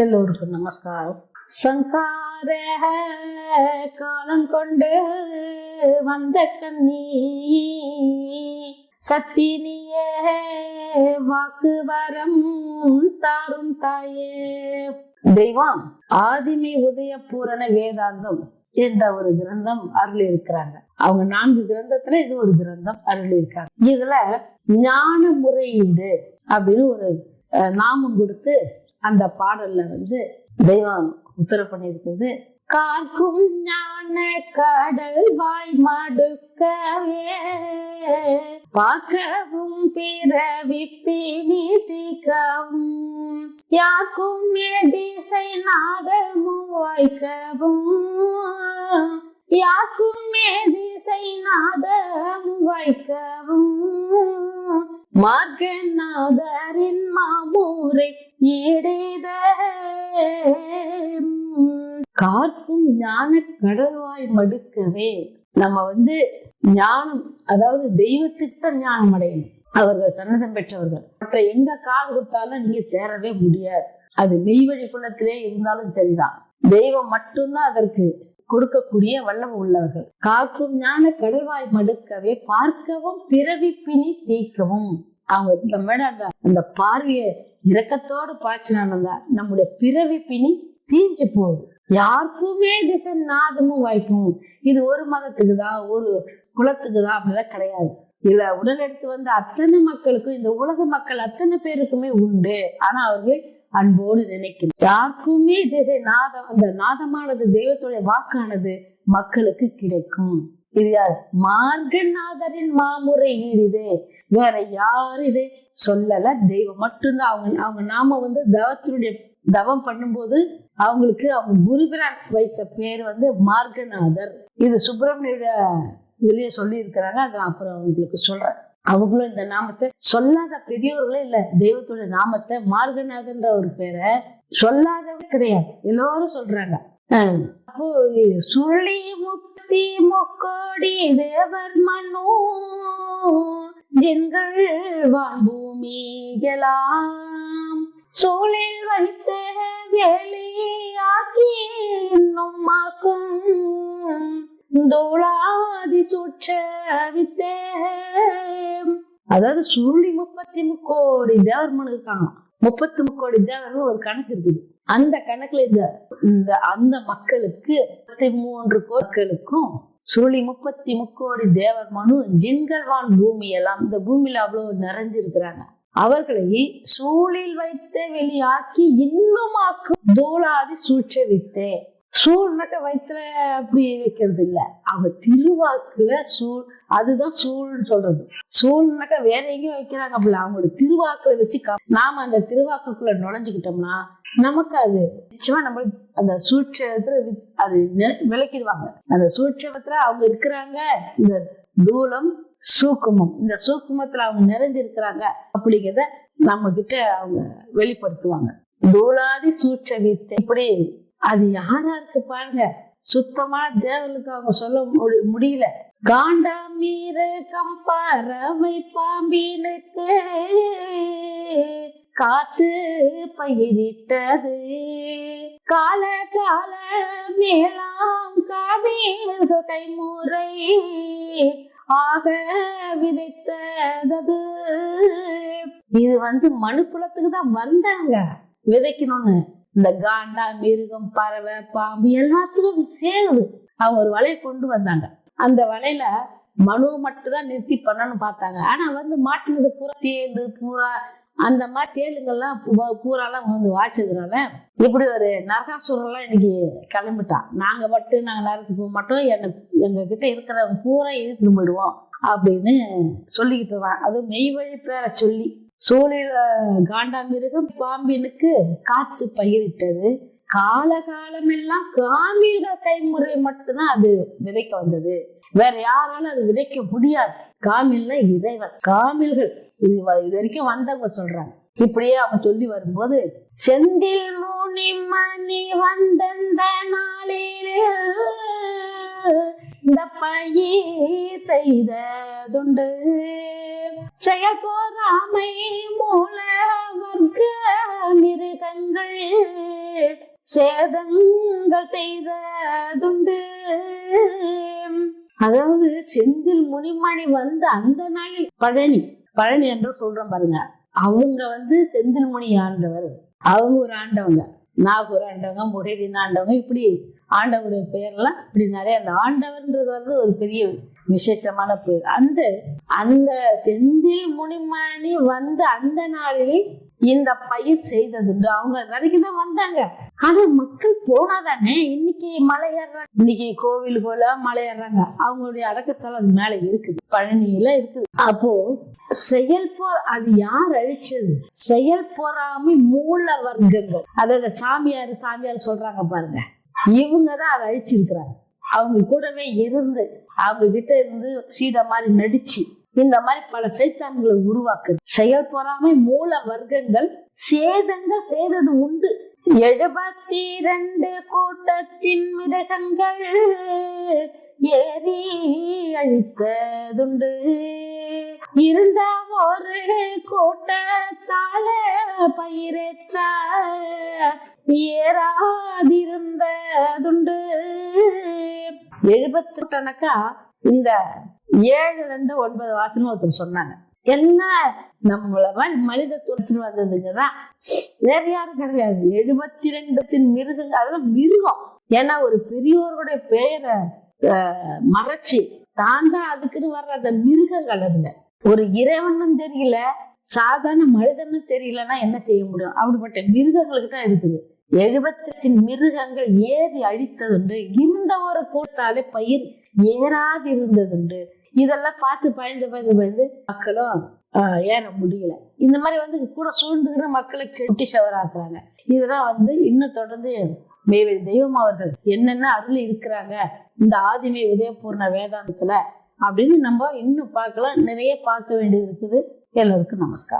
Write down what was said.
எல்லோருக்கும் நமஸ்காரம். சங்கார காலம் கொண்டு வந்த கண்ணி சத்தினியே வாக்கு வரம் தாரும் தாயே. தெய்வம் ஆதிமை உதய பூரண வேதாந்தம் என்ற ஒரு கிரந்தம் அருள் இருக்கிறாங்க அவங்க நான்கு கிரந்தத்துல இது ஒரு கிரந்தம் அருள் இருக்காங்க இதுல ஞான முறையீடு அப்படின்னு ஒரு அஹ், நாமம் கொடுத்து அந்த பாடல்ல வந்து தெய்வம் உத்தரவு பண்ணியிருக்கிறது. காக்கும் ஞான கடல் வாய் மடுக்கவே பார்க்கவும் பிறவி பிணி தீக்கவும் யாக்கும் திசை நாதமும் வாய்க்கவும் யாக்கும் திசை நாதமும் வாய்க்கவும். மார்கநாதரின் மாமூரை ஈடேத காக்கும் ஞான கடல்வாய் மடுக்கவே. நம்ம வந்து ஞானம் அதாவது தெய்வத்திட்ட ஞானம் அடையணும். அவர்கள் சன்னதம் பெற்றவர்கள். மற்ற எங்க கால் கொடுத்தாலும் நீங்க தேரவே முடியாது. அது மெய்வழி குலத்திலே இருந்தாலும் சரிதான். தெய்வம் மட்டும்தான் அதற்கு கொடுக்கக்கூடிய வல்லம் உள்ளவர்கள். காக்கும் ஞான கடல்வாய் மடுக்கவே பார்க்கவும் பிறவி பிணி தீக்கவும் அவங்க இந்த மேடம் அந்த பார்வையை இரக்கத்தோடு பாய்ச்சினாங்க நம்முடைய பிறவி பிணி தீஞ்சு போகுது. யாருக்குமே திசை நாதமும் வாய்க்கும் இது ஒரு மதத்துக்கு தான் ஒரு குலத்துக்கு தான் அப்படிலாம் கிடையாது. இல்ல உடல் எடுத்து வந்த அத்தனை மக்களுக்கும் இந்த உலக மக்கள் அத்தனை பேருக்குமே உண்டு. ஆனா அவர்கள் அன்போடு நினைக்கணும். யாருக்குமே திசை நாதம் அந்த நாதமானது தெய்வத்துடைய வாக்கானது மக்களுக்கு கிடைக்கும். இது யார் மார்கநாதரின் மாமுறை இது வேற யார் இது சொல்லல? தெய்வம் மட்டும்தான். அவங்க அவங்க நாம வந்து தவத்தினுடைய தவம் பண்ணும்போது அவங்களுக்கு அவங்க குருபிரான் வைத்த பேர் வந்து மார்கநாதர் இது சுப்பிரமணியோட இதுலயே சொல்லி இருக்கிறாங்க அது அப்புறம் அவங்களுக்கு சொல்றேன். அவங்களும் இந்த நாமத்தை சொல்லாத பெரியவர்களே இல்ல தெய்வத்தோட நாமத்தை மார்கநாதன்ற ஒரு பேரை சொல்லாதவங்க கிடையாது. எல்லாரும் சொல்றாங்க. சுழி முக்தி முக்கோடி தேவர் மனோ ஜென்கள் வான்பூமி எல்லாம் சூழில் வைத்த வேலியாக்கி இன்னும் மாக்கும். தோளாதி சுற்ற வித்தே அதாவது சுருளி முப்பத்தி முக்கோடி தேவர்மனு இருக்காங்க முப்பத்தி முக்கோடி தேவர்கள் ஒரு கணக்கு இருக்குது. அந்த கணக்குல இந்த இந்த அந்த மக்களுக்கு முப்பத்தி மூன்று மக்களுக்கும் சுருளி முப்பத்தி முக்கோடி தேவர் மனு ஜின்கள் பூமி எல்லாம் இந்த பூமியில அவ்வளவு நிறைஞ்சிருக்கிறாங்க. அவர்களை சூழில் வைத்து வெளியாக்கி இன்னும் ஆக்கும் தூளாதி சூழ்ச்ச சூழ்நாட்டை வயிற்றுல அப்படி வைக்கிறது இல்லை. அவங்க திருவாக்குல சூழ் அதுதான் சூழ்னு சொல்றது. சூழ்நக்க வேற எங்கேயும் வைக்கிறாங்க அப்படி அவங்களோட திருவாக்குல வச்சு நாம அந்த திருவாக்குக்குள்ள நுழைஞ்சுக்கிட்டோம்னா நமக்கு அது நிச்சயமா நம்ம அந்த சூட்சத்துல அது விளக்கிடுவாங்க. அந்த சூட்சத்துல அவங்க இருக்கிறாங்க. இந்த தூலம் சூக்குமம். இந்த சூக்குமத்துல அவங்க நிறைஞ்சிருக்கிறாங்க அப்படிங்கிறத நம்ம கிட்ட அவங்க வெளிப்படுத்துவாங்க. தூளாதி சூட்ச வித்தை இப்படி அது யாரா இருக்கு பாருங்க. சுத்தமா தேவனுக்கு அவங்க சொல்ல முடி- முடியல. காண்டாமீர கம்பறவை பாம்பினுக்கு காத்து பயிரிட்டது. கால கால மேலாம் காவீர் கைமுறை ஆக விதைத்தது இது வந்து மனு குலத்துக்கு தான் வந்தாங்க. விதைக்கணும்னு. இந்த காண்டா மிருகம் பறவை பாம்பு எல்லாத்துக்கும் சேருது அவங்க ஒரு வலையை கொண்டு வந்தாங்க. அந்த வலையில மனுவை மட்டும் தான் நிறுத்தி பண்ணணும்னு பார்த்தாங்க. ஆனா வந்து மாட்டினது பூரா தேலு பூரா அந்த மாதிரி தேலுங்கள்லாம் பூராலாம் வந்து வாய்ச்சதுனால இப்படி ஒரு நரகாசுரம்லாம் இன்னைக்கு கிளம்பிட்டான் நாங்க மட்டும் நாங்க நரகத்துக்கு போக மாட்டோம் என்ன எங்க கிட்ட இருக்கிறவங்க பூரா இழுத்துட்டு போயிடுவோம் அப்படின்னு சொல்லிக்கிட்டு இருக்கான் அதுவும் மெய் வழி பேரை சொல்லி சூழில் காண்டாமிருகம் பாம்பினுக்கு காத்து பயிரிட்டது. கால காலமெல்லாம் காமீக கைமுறை மட்டும்தான் அது விதைக்க வந்தது. வேற யாராலும் அது விதைக்க முடியாது. காமில்ல இறைவன். காமில்கள். இது வ- இது வரைக்கும் வந்தவங்க சொல்றாங்க. இப்படியே அவன் சொல்லி வரும்போது செந்தில் மூனி மணி வந்தந்த நாளில் இந்த பயிர் செய்ததுண்டு. செயல் போராமை மூல மிருகங்கள் சேதங்கள் செய்ததுண்டு. அதாவது செந்தில் முனிமணி வந்து அந்த நாளில் பழனி பழனி என்று சொல்றோம் பாருங்க. அவங்க வந்து செந்தில் முனி ஆண்டவர். அவங்க ஒரு ஆண்டவங்க. நாகூர் ஆண்டவங்க முரேடின் ஆண்டவங்க இப்படி ஆண்டவருடைய பெயர்லாம் இப்படி நிறைய அந்த ஆண்டவர்ன்றது வந்து ஒரு பெரிய விசேஷமான பேர். அந்த அந்த செந்தில் முனிமணி வந்த அந்த நாளில் இந்த பயிர் செய்ததுண்டு அவங்க வரைக்கு தான் வந்தாங்க. ஆனா மக்கள் போனாதானே? இன்னைக்கு மலை ஏறுறாங்க. இன்னைக்கு கோவிலுக்குள்ள மலை ஏறுறாங்க. அவங்களுடைய அடக்கஸ்தலம் அது மேல இருக்குது. பழனியில இருக்குது. அப்போ செயல் போ அது யார் அழிச்சது? செயல் பொறாமை மூல வர்க்கங்கள். அதாவது சாமியார் சாமியார் சொல்றாங்க பாருங்க. இவங்க தான் அதை அழிச்சிருக்கிறாங்க. அவங்க கூடவே இருந்து அவங்க கிட்ட இருந்து சீட மாதிரி நடிச்சு இந்த மாதிரி பல சைத்தான்களை உருவாக்குது. செயல் பொறாமை மூல வர்க்கங்கள் சேதங்கள் செய்தது உண்டு. எழுபத்தி இரண்டு கூட்டத்தின் மிருகங்கள் ஏறி அழித்ததுண்டு. இருந்த ஒரு கூட்டத்தால பயிரேற்ற ஏறாதிருந்ததுண்டு. எழுபத்தி கணக்கா இந்த ஏழு ரெண்டு ஒன்பது வாசனம் ஒருத்தர் சொன்னாங்க. என்ன? நம்மள மனித துரத்துன்னு வந்ததுங்க தான் வேற யாரும் கிடையாது. எழுபத்தி ரெண்டுத்தின் மிருகங்கள் அதெல்லாம் மிருகம். ஏன்னா ஒரு பெரியோருடைய பெயரை மறைச்சு தான் தான் அதுக்குன்னு வர்ற அந்த மிருகங்கள் அதுல ஒரு இறைவனும் தெரியல சாதாரண மனிதனும் தெரியலன்னா என்ன செய்ய முடியும்? அப்படிப்பட்ட மிருகங்களுக்கு தான் இருக்குது. எழுபத்தின் மிருகங்கள் ஏறி அழித்ததுண்டு. இந்த ஒரு கூட்டாலே பயிர் ஏறாது இருந்ததுண்டு இதெல்லாம் பார்த்து பயந்து பயந்து பயந்து மக்களும் ஏற முடியல. இந்த மாதிரி வந்து கூட சூழ்ந்துக்கிற மக்களை கெட்டி சவராக்குறாங்க இதெல்லாம் வந்து இன்னும் தொடர்ந்து மேவெளி தெய்வம் அவர்கள் என்னென்ன அருள் இருக்கிறாங்க இந்த ஆதிமை உதயபூர்ண வேதாந்தத்துல அப்படின்னு நம்ம இன்னும் பார்க்கலாம். நிறைய பார்க்க வேண்டியது இருக்குது. எல்லோருக்கும் நமஸ்காரம்.